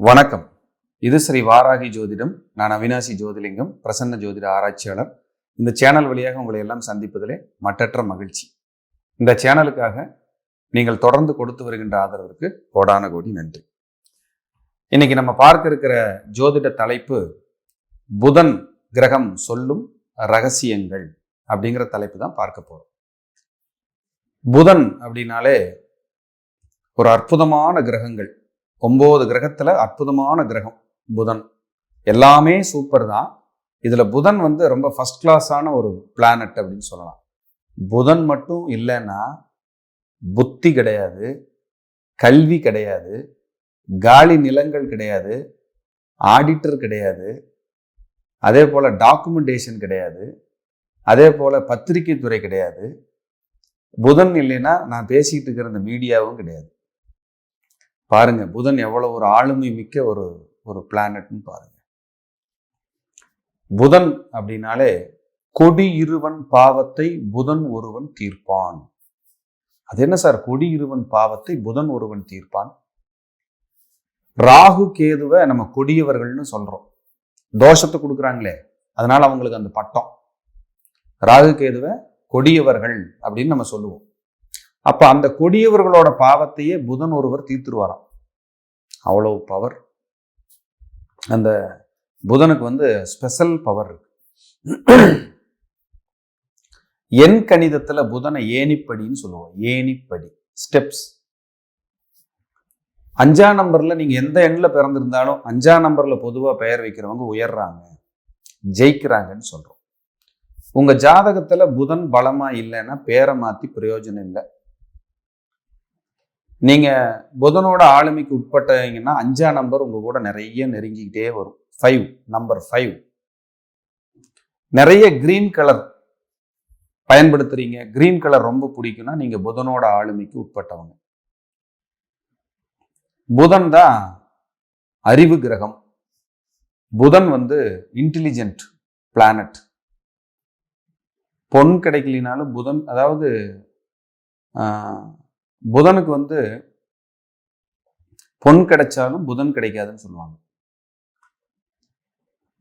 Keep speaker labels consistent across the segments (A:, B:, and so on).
A: வணக்கம். இது ஸ்ரீ வாராகி ஜோதிடம். நான் அவினாசி ஜோதிலிங்கம் பிரசன்ன ஜோதிட ஆராய்ச்சியாளர். இந்த சேனல் வழியாக உங்களை எல்லாம் சந்திப்பதிலே மற்றற்ற மகிழ்ச்சி. இந்த சேனலுக்காக நீங்கள் தொடர்ந்து கொடுத்து வருகின்ற ஆதரவிற்கு கோடான கோடி நன்றி. இன்னைக்கு நம்ம பார்க்க இருக்கிற ஜோதிட தலைப்பு புதன் கிரகம் சொல்லும் ரகசியங்கள் அப்படிங்கிற தலைப்பு தான் பார்க்க போறோம். புதன் அப்படின்னாலே ஒரு அற்புதமான கிரகங்கள். ஒம்பது கிரகத்தில் அற்புதமான கிரகம் புதன். எல்லாமே சூப்பர் தான். இதில் புதன் வந்து ரொம்ப ஃபஸ்ட் கிளாஸான ஒரு பிளானட் அப்படின்னு சொல்லலாம். புதன் மட்டும் இல்லைன்னா புத்தி கிடையாது கல்வி கிடையாது காலி நிலங்கள் கிடையாது ஆடிட்டர் கிடையாது அதே போல் டாக்குமெண்டேஷன் கிடையாது அதே போல் பத்திரிகை துறை கிடையாது. புதன் இல்லைன்னா நான் பேசிக்கிட்டு இருக்கிற இந்த மீடியாவும் கிடையாது. பாருங்க புதன் எவ்வளவு ஒரு ஆளுமை மிக்க ஒரு ஒரு பிளானட்னு பாருங்க. புதன் அப்படின்னாலே கொடி இருவன் பாவத்தை புதன் ஒருவன் தீர்ப்பான். அது என்ன சார்? கொடி இருவன் பாவத்தை புதன் ஒருவன் தீர்ப்பான்? ராகு கேதுவை நம்ம கொடியவர்கள்னு சொல்றோம். தோஷத்தை கொடுக்குறாங்களே அதனால அவங்களுக்கு அந்த பட்டம். ராகு கேதுவை கொடியவர்கள் அப்படின்னு நம்ம சொல்லுவோம். அப்போ அந்த கொடியவர்களோட பாவத்தையே புதன் ஒருவர் தீர்த்துருவாராம். அவ்வளவு பவர் அந்த புதனுக்கு வந்து ஸ்பெஷல் பவர் இருக்கு. எண் கணிதத்தில் புதனை ஏணிப்படின்னு சொல்லுவோம். ஏணிப்படி. ஸ்டெப்ஸ் அஞ்சாம் நம்பரில் நீங்கள் எந்த எண்ணில் பிறந்திருந்தாலும் அஞ்சாம் நம்பரில் பொதுவாக பெயர் வைக்கிறவங்க உயர்றாங்க. ஜெயிக்கிறாங்கன்னு சொல்கிறோம் உங்கள் ஜாதகத்தில் புதன் பலமாக இல்லைன்னா பேரை மாற்றி பிரயோஜனம் இல்லை. நீங்கள் புதனோட ஆளுமைக்கு உட்பட்டீங்கன்னா அஞ்சாம் நம்பர் உங்கள் கூட நிறைய நெருங்கிக்கிட்டே வரும். ஃபைவ் நம்பர் ஃபைவ் நிறைய கிரீன் கலர் பயன்படுத்துறீங்க. கிரீன் கலர் ரொம்ப பிடிக்கும்னா நீங்கள் புதனோட ஆளுமைக்கு உட்பட்டவங்க. புதன் தான் அறிவு கிரகம். புதன் வந்து இன்டெலிஜென்ட் பிளானட் பொன் கிடைக்கலினாலும் புதன் அதாவது புதனுக்கு வந்து பொன் கிடைச்சாலும் புதன் கிடைக்காதுன்னு சொல்லுவாங்க.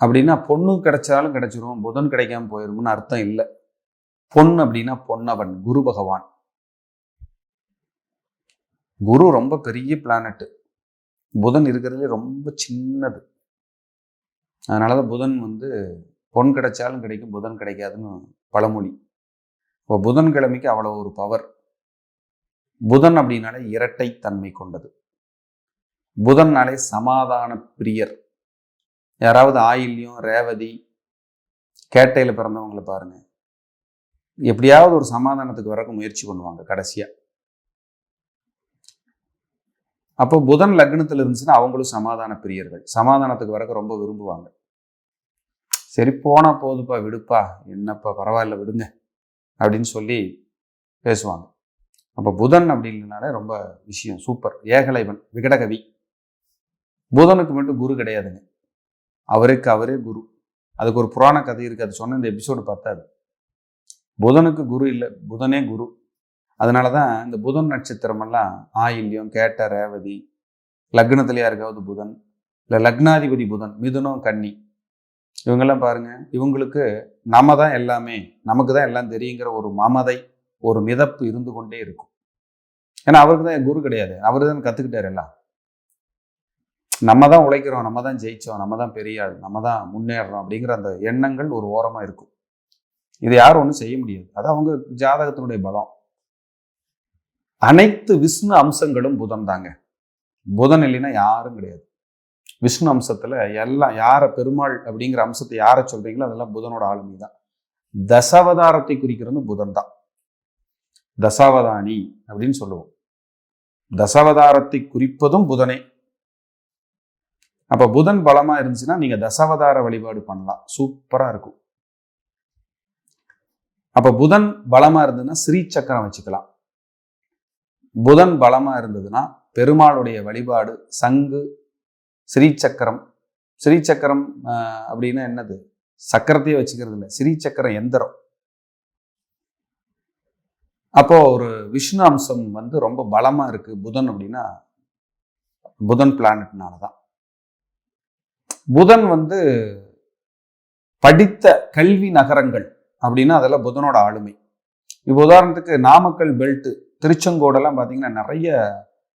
A: அப்படின்னா பொண்ணு கிடைச்சாலும் கிடைச்சிரும் புதன் கிடைக்காம போயிரும்னு அர்த்தம் இல்லை. பொன் அப்படின்னா பொன்னவன் குரு பகவான். குரு ரொம்ப பெரிய பிளானட் புதன் இருக்கிறதுலே ரொம்ப சின்னது. அதனாலதான் புதன் வந்து பொன் கிடைச்சாலும் கிடைக்கும் புதன் கிடைக்காதுன்னு பழமொழி. இப்போ புதன்கிழமைக்கு அவ்வளோ ஒரு பவர் புதன் அப்படின்னாலே இரட்டை தன்மை கொண்டது. புதன்னாலே சமாதான பிரியர். யாராவது ஆயில்யம் ரேவதி கேட்டையில் பிறந்தவங்கள பாருங்க. எப்படியாவது ஒரு சமாதானத்துக்கு வரக்கு முயற்சி பண்ணுவாங்க கடைசியாக அப்போ புதன் லக்னத்தில் இருந்துச்சுன்னா அவங்களும் சமாதான பிரியர்கள். சமாதானத்துக்கு வரக்கு ரொம்ப விரும்புவாங்க. சரி போனால் போதுப்பா விடுப்பா என்னப்பா பரவாயில்ல விடுங்க அப்படின்னு சொல்லி பேசுவாங்க. அப்போ புதன் அப்படின்னாலே ரொம்ப விஷயம் சூப்பர் ஏகலைவன் விகடகவி. புதனுக்கு மட்டும் குரு கிடையாதுங்க. அவருக்கு அவரே குரு. அதுக்கு ஒரு புராண கதை இருக்குது அது சொன்ன இந்த எபிசோடு பார்த்தாது புதனுக்கு குரு இல்லை. புதனே குரு. அதனால தான் இந்த புதன் நட்சத்திரமெல்லாம் ஆயில்யம் கேட்ட ரேவதி லக்னத்துல யாருக்காவது புதன் இல்லை லக்னாதிபதி புதன் மிதுனம் கன்னி. இவங்கெல்லாம் பாருங்கள் இவங்களுக்கு நம்ம தான் எல்லாமே நமக்கு தான் எல்லாம் தெரியுங்கிற ஒரு மமதை. ஒரு மிதப்பு இருந்து கொண்டே இருக்கும். ஏன்னா அவருக்கு தான் குரு கிடையாது. அவர் தான் கற்றுக்கிட்டார் எல்லாம். நம்ம தான் உழைக்கிறோம் நம்ம தான் ஜெயிச்சோம் நம்ம தான் பெரிய ஆள் நம்ம தான் முன்னேறோம் அப்படிங்கிற அந்த எண்ணங்கள் ஒரு ஓரமாக இருக்கும். இது யாரும் ஒன்றும் செய்ய முடியாது. அது அவங்க ஜாதகத்தினுடைய பலம். அனைத்து விஷ்ணு அம்சங்களும் புதன் தாங்க. புதன் இல்லைன்னா யாரும் கிடையாது. விஷ்ணு அம்சத்துல எல்லாம் யாரை பெருமாள் அப்படிங்கிற அம்சத்தை யாரை சொல்றீங்களோ அதெல்லாம் புதனோட ஆளுமை தான் தசாவதாரத்தை குறிக்கிறது புதன் தான். தசாவதானி அப்படின்னு சொல்லுவோம். தசாவதாரத்தை குறிப்பதும் புதனே. அப்போ புதன் பலமா இருந்துச்சுன்னா நீங்க தசாவதார வழிபாடு பண்ணலாம். சூப்பராக இருக்கும். அப்போ புதன் பலமா இருந்ததுன்னா ஸ்ரீ சக்கரம் வச்சுக்கலாம். புதன் பலமா இருந்ததுன்னா பெருமாளுடைய வழிபாடு சங்கு ஸ்ரீ சக்கரம். ஸ்ரீ சக்கரம் அப்படின்னா என்னது? சக்கரத்தையே வச்சுக்கிறது இல்லை ஸ்ரீ சக்கரம் எந்திரம். அப்போது ஒரு விஷ்ணு அம்சம் வந்து ரொம்ப பலமாக இருக்குது புதன் அப்படின்னா புதன் பிளானட்னால தான் புதன் வந்து படித்த கல்வி நகரங்கள் அப்படின்னா அதெல்லாம் புதனோட ஆளுமை. இப்போ உதாரணத்துக்கு நாமக்கல் பெல்ட்டு திருச்செங்கோடெல்லாம் பார்த்தீங்கன்னா நிறைய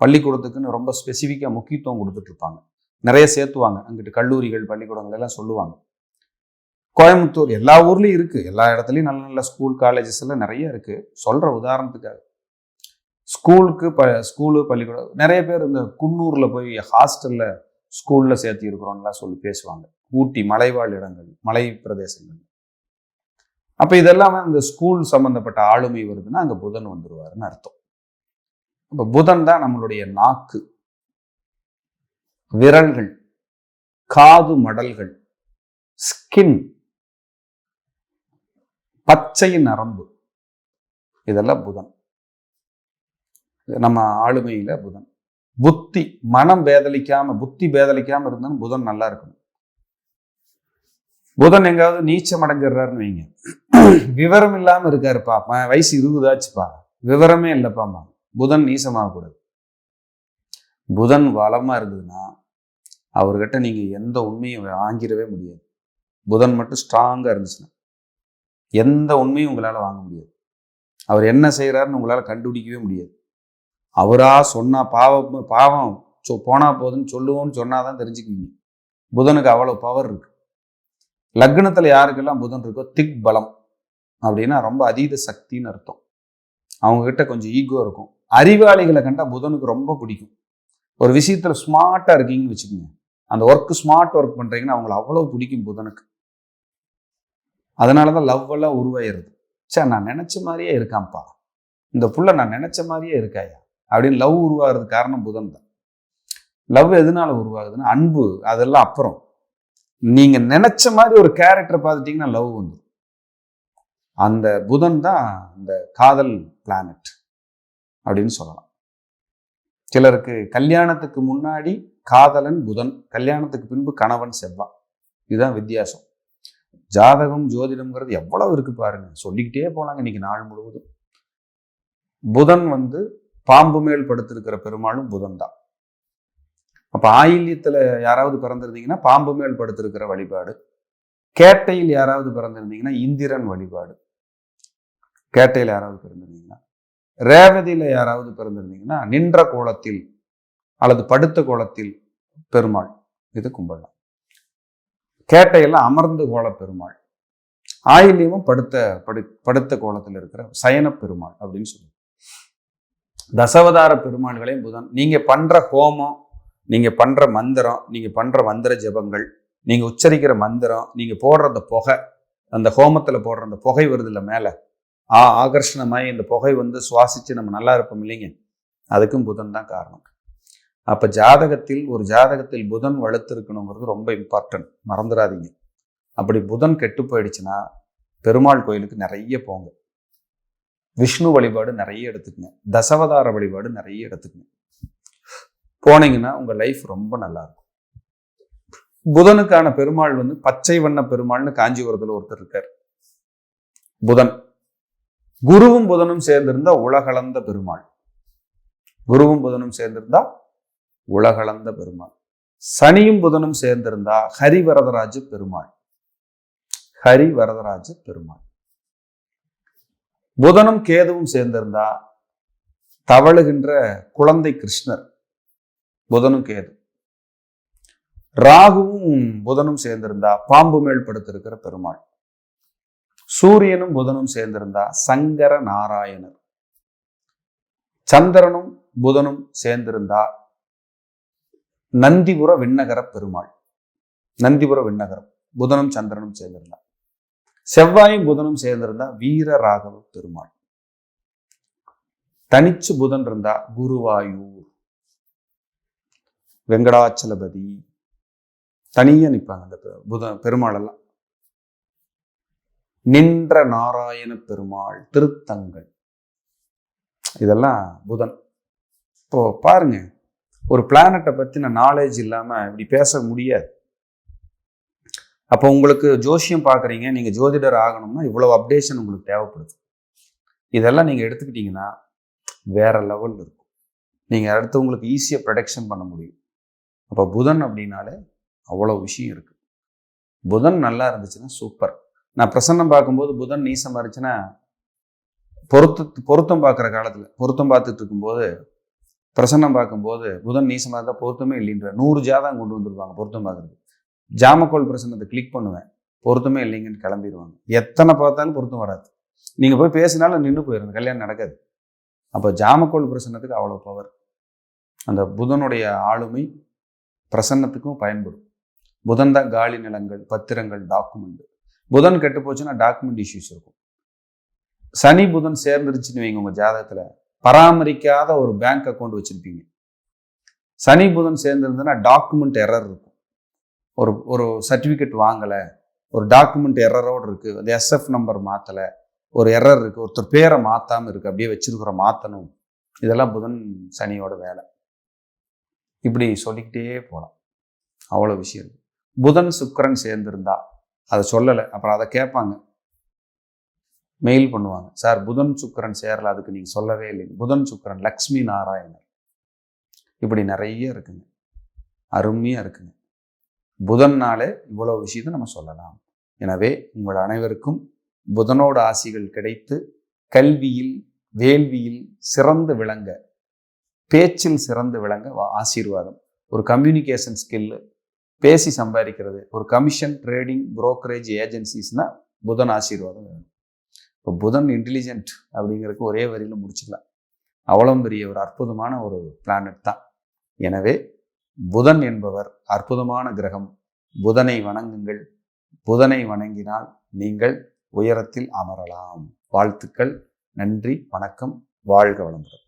A: பள்ளிக்கூடத்துக்குன்னு ரொம்ப ஸ்பெசிஃபிக்காக முக்கியத்துவம் கொடுத்துட்ருப்பாங்க நிறைய சேர்த்துவாங்க. அங்கிட்டு கல்லூரிகள் பள்ளிக்கூடங்கள் எல்லாம் சொல்லுவாங்க. கோயம்புத்தூர் எல்லா ஊர்லேயும் இருக்குது எல்லா இடத்துலையும் நல்ல நல்ல ஸ்கூல் காலேஜஸ் எல்லாம் நிறைய இருக்குது சொல்கிற உதாரணத்துக்காக. ஸ்கூலுக்கு ப ஸ்கூலு பள்ளிக்கூடம் நிறைய பேர் இந்த குன்னூரில் போய் ஹாஸ்டலில் ஸ்கூலில் சேர்த்து இருக்கிறோம்லாம் சொல்லி பேசுவாங்க. ஊட்டி மலைவாழ் இடங்கள் மலை பிரதேசங்கள். அப்போ இதெல்லாமே அந்த ஸ்கூல் சம்மந்தப்பட்ட ஆளுமை வருதுன்னா அங்கே புதன் வந்துடுவாருன்னு அர்த்தம். அப்போ புதன் தான் நம்மளுடைய நாக்கு. விரல்கள் காது மடல்கள் ஸ்கின் பச்சை நரம்பு. இதெல்லாம் புதன். நம்ம ஆளுமையில புதன். புத்தி மனம் பேதலிக்காம புத்தி பேதலிக்காம இருந்தாலும் புதன் நல்லா இருக்கணும். புதன் எங்காவது நீச்சம் அடைஞ்சிடுறாருன்னு வைங்க. விவரம் இல்லாம இருக்காருப்பா. ம- வயசு இருபதாச்சுப்பா. விவரமே இல்லைப்பாம்மா புதன் நீசமாகக்கூடாது. புதன் வளமா இருந்ததுன்னா அவர்கிட்ட நீங்க எந்த உண்மையும் வாங்கிடவே முடியாது. புதன் மட்டும் ஸ்ட்ராங்கா இருந்துச்சுன்னா. எந்த உண்மையும் உங்களால் வாங்க முடியாது. அவர் என்ன செய்கிறாருன்னு உங்களால் கண்டுபிடிக்கவே முடியாது. அவராக சொன்னால் பாவம் பாவம் சொ போனால் போதுன்னு சொல்லுவோம்னு சொன்னால் தான் தெரிஞ்சுக்குவீங்க. புதனுக்கு அவ்வளோ பவர் இருக்கு. லக்னத்தில் யாருக்கெல்லாம் புதன் இருக்கோ திக் பலம் அப்படின்னா ரொம்ப அதீத சக்தின்னு அர்த்தம். அவங்கக்கிட்ட கொஞ்சம் ஈகோ இருக்கும். அறிவாளிகளை கண்டால் புதனுக்கு ரொம்ப பிடிக்கும். ஒரு விஷயத்தில் ஸ்மார்ட்டாக இருக்கீங்கன்னு வச்சுக்கோங்க. அந்த ஒர்க் ஸ்மார்ட் ஒர்க் பண்ணுறீங்கன்னா அவங்களை அவ்வளோ பிடிக்கும் புதனுக்கு. அதனாலதான் லவ் எல்லாம் உருவாயிருது. சார் நான் நினச்ச மாதிரியே இருக்கான்ப்பா. இந்த புள்ள நான் நினச்ச மாதிரியே இருக்காயா? அப்படின்னு லவ் உருவாகிறதுக்கு காரணம் புதன் தான். லவ் எதனால உருவாகுதுன்னா அன்பு அதெல்லாம் அப்புறம். நீங்கள் நினச்ச மாதிரி ஒரு கேரக்டர் பார்த்துட்டிங்கன்னா லவ் வந்து அந்த புதன் தான் இந்த காதல் பிளானட் அப்படின்னு சொல்லலாம். சிலருக்கு கல்யாணத்துக்கு முன்னாடி காதலன் புதன் கல்யாணத்துக்கு பின்பு கணவன் செவ்வாய். இதுதான் வித்தியாசம். ஜாதகம் ஜோதிடம்ங்கிறது எவ்வளவு இருக்கு பாருங்க. சொல்லிக்கிட்டே போனாங்க இன்னைக்கு நாள் முழுவதும். புதன் வந்து பாம்பு மேல் படுத்திருக்கிற பெருமாளும் புதன் தான். அப்ப ஆயில்யத்துல யாராவது பிறந்திருந்தீங்கன்னா பாம்பு மேல் படுத்திருக்கிற வழிபாடு. கேட்டையில் யாராவது பிறந்திருந்தீங்கன்னா இந்திரன் வழிபாடு. கேட்டையில் யாராவது பிறந்திருந்தீங்கன்னா ரேவதியில யாராவது பிறந்திருந்தீங்கன்னா நின்ற கோலத்தில் அல்லது படுத்த கோலத்தில் பெருமாள். இது கும்பிடலாம் கேட்டையெல்லாம் அமர்ந்து கோல பெருமாள் ஆயில்யமும் படுத்த படு படுத்த கோலத்தில் இருக்கிற சயன பெருமாள் அப்படின்னு சொல்லுவோம் தசவதார பெருமாள்களையும் புதன் நீங்கள் பண்ணுற ஹோமம் நீங்கள் பண்ணுற மந்திரம் நீங்கள் பண்ணுற மந்திர ஜெபங்கள் நீங்கள் உச்சரிக்கிற மந்திரம் நீங்கள் போடுற அந்த புகை அந்த ஹோமத்தில் போடுற அந்த புகை வருது மேலே ஆ ஆகர்ஷணமாய் இந்த புகை வந்து சுவாசித்து நம்ம நல்லா இருப்போம் இல்லைங்க. அதுக்கும் புதன் தான் காரணம். அப்ப ஜாதகத்தில் ஒரு ஜாதகத்தில் புதன் வலுத்திருக்கணுங்கிறது ரொம்ப இம்பார்ட்டன்ட் மறந்துடாதீங்க. அப்படி புதன் கெட்டு போயிடுச்சுன்னா பெருமாள் கோயிலுக்கு நிறைய போங்க. விஷ்ணு வழிபாடு நிறைய எடுத்துக்கங்க. தசவதார வழிபாடு நிறைய எடுத்துக்கங்க. போனீங்கன்னா உங்க லைஃப் ரொம்ப நல்லா இருக்கும் புதனுக்கான பெருமாள் வந்து பச்சை வண்ண பெருமாள்னு காஞ்சிபுரத்துல ஒருத்தர் இருக்கார். புதன். குருவும் புதனும் சேர்ந்திருந்தா உலகளந்த பெருமாள். குருவும் புதனும் சேர்ந்திருந்தா உலகளந்த பெருமாள். சனியும் புதனும் சேர்ந்திருந்தா ஹரிவரதராஜ பெருமாள். ஹரிவரதராஜ பெருமாள். புதனும் கேதுவும் சேர்ந்திருந்தா தவழுகின்ற குழந்தை கிருஷ்ணர். புதனும் கேது. ராகுவும் புதனும் சேர்ந்திருந்தா பாம்பு மேல் படுத்திருக்கிற பெருமாள். சூரியனும் புதனும் சேர்ந்திருந்தா சங்கர நாராயணர். சந்திரனும் புதனும் சேர்ந்திருந்தா நந்திபுர விண்ணகர பெருமாள். நந்திபுர விண்ணகரம். புதனும் சந்திரனும் சேர்ந்திருந்தா. செவ்வாயும் புதனும் சேர்ந்திருந்தா வீர ராகவ பெருமாள். தனிச்சு புதன் இருந்தா குருவாயூர். வெங்கடாச்சலபதி. தனியா நிப்பாங்க அந்த பெ- புத பெருமாள் எல்லாம் நின்ற நாராயண பெருமாள் திருத்தங்கள். இதெல்லாம் புதன். இப்போ பாருங்க. ஒரு பிளானட்டை பற்றின நாலேஜ் இல்லாமல் இப்படி பேச முடியாது. அப்போ உங்களுக்கு ஜோசியம் பார்க்குறீங்க நீங்கள் ஜோதிடர் ஆகணும்னா இவ்வளோ அப்டேஷன் உங்களுக்கு தேவைப்படுது. இதெல்லாம் நீங்கள் எடுத்துக்கிட்டீங்கன்னா வேற லெவல் இருக்கும். நீங்கள் அடுத்து உங்களுக்கு ஈஸியாக ப்ரொடக்ஷன் பண்ண முடியும். அப்போ புதன் அப்படின்னாலே அவ்வளோ விஷயம் இருக்குது புதன் நல்லா இருந்துச்சுன்னா சூப்பர் நான் பிரசன்னம் பார்க்கும்போது புதன் நீசமாக இருந்துச்சுன்னா பொருத்த பொருத்தம் பார்க்குற காலத்தில் பொருத்தம் பார்த்துட்டு இருக்கும்போது பிரசன்னம் பார்க்கும்போது புதன் நீசமாக இருந்தால் பொருத்தமே இல்லைன்ற நூறு ஜாதகம் கொண்டு வந்துருவாங்க பொருத்தம் பார்க்குறது ஜாமக்கோல் பிரசன்னத்தை கிளிக் பண்ணுவேன். பொருத்தமே இல்லைங்கன்னு கிளம்பிடுவாங்க. எத்தனை பார்த்தாலும் பொருத்தம் வராது. நீங்கள் போய் பேசினாலும் நின்று போயிருங்க கல்யாணம் நடக்காது. அப்போ ஜாமக்கோல் பிரசன்னத்துக்கு அவ்வளோ பவர் அந்த புதனுடைய ஆளுமை பிரசன்னத்துக்கும் பயன்படும். புதன் தான் காலி நிலங்கள் பத்திரங்கள் டாக்குமெண்ட் புதன் கெட்டு போச்சுன்னா டாக்குமெண்ட் இஷ்யூஸ் இருக்கும். சனி புதன் சேர்ந்துருச்சுன்னு வைங்க உங்கள் ஜாதகத்தில். பராமரிக்காத ஒரு பேங்க் அக்கௌண்ட் வச்சுருப்பீங்க. சனி புதன் சேர்ந்துருந்ததுன்னா டாக்குமெண்ட் எரர் இருக்கும். ஒரு ஒரு சர்டிஃபிகேட் வாங்கலை ஒரு டாக்குமெண்ட் எரரோடு இருக்குது அந்த எஸ்எஃப் நம்பர் மாற்றலை ஒரு எரர் இருக்குது ஒருத்தர் பேரை மாற்றாமல் இருக்குது அப்படியே வச்சுருக்கிற மாற்றணும் இதெல்லாம் புதன் சனியோட வேலை. இப்படி சொல்லிக்கிட்டே போகலாம் அவ்வளோ விஷயம். புதன் சுக்கரன் சேர்ந்திருந்தா அதை சொல்லலை அப்புறம் அதை கேட்பாங்க. மெயில் பண்ணுவாங்க. சார் புதன் சுக்கரன் சேரல அதுக்கு நீங்கள் சொல்லவே இல்லைங்க. புதன் சுக்கிரன் லக்ஷ்மி நாராயணர் இப்படி நிறைய இருக்குங்க. அருமையாக இருக்குங்க. புதன்னாலே இவ்வளோ விஷயத்தை நம்ம சொல்லலாம். எனவே உங்கள் அனைவருக்கும் புதனோட ஆசிகள் கிடைத்து கல்வியில் வேள்வியில் சிறந்து விளங்க பேச்சில் சிறந்து விளங்க வா- ஆசீர்வாதம். ஒரு கம்யூனிகேஷன் ஸ்கில்லு பேசி சம்பாதிக்கிறது. ஒரு கமிஷன் ட்ரேடிங் புரோக்கரேஜ் ஏஜென்சிஸ்னால் புதன் ஆசீர்வாதம் வேணும். இப்போ புதன் இன்டெலிஜென்ட் அப்படிங்கிறதுக்கு ஒரே வரியில் முடிச்சுக்கலாம். அவ்வளோ பெரிய ஒரு அற்புதமான ஒரு பிளானட் தான். எனவே புதன் என்பவர் அற்புதமான கிரகம். புதனை வணங்குங்கள். புதனை வணங்கினால் நீங்கள் உயரத்தில் அமரலாம். வாழ்த்துக்கள். நன்றி. வணக்கம். வாழ்க வளமுடன்.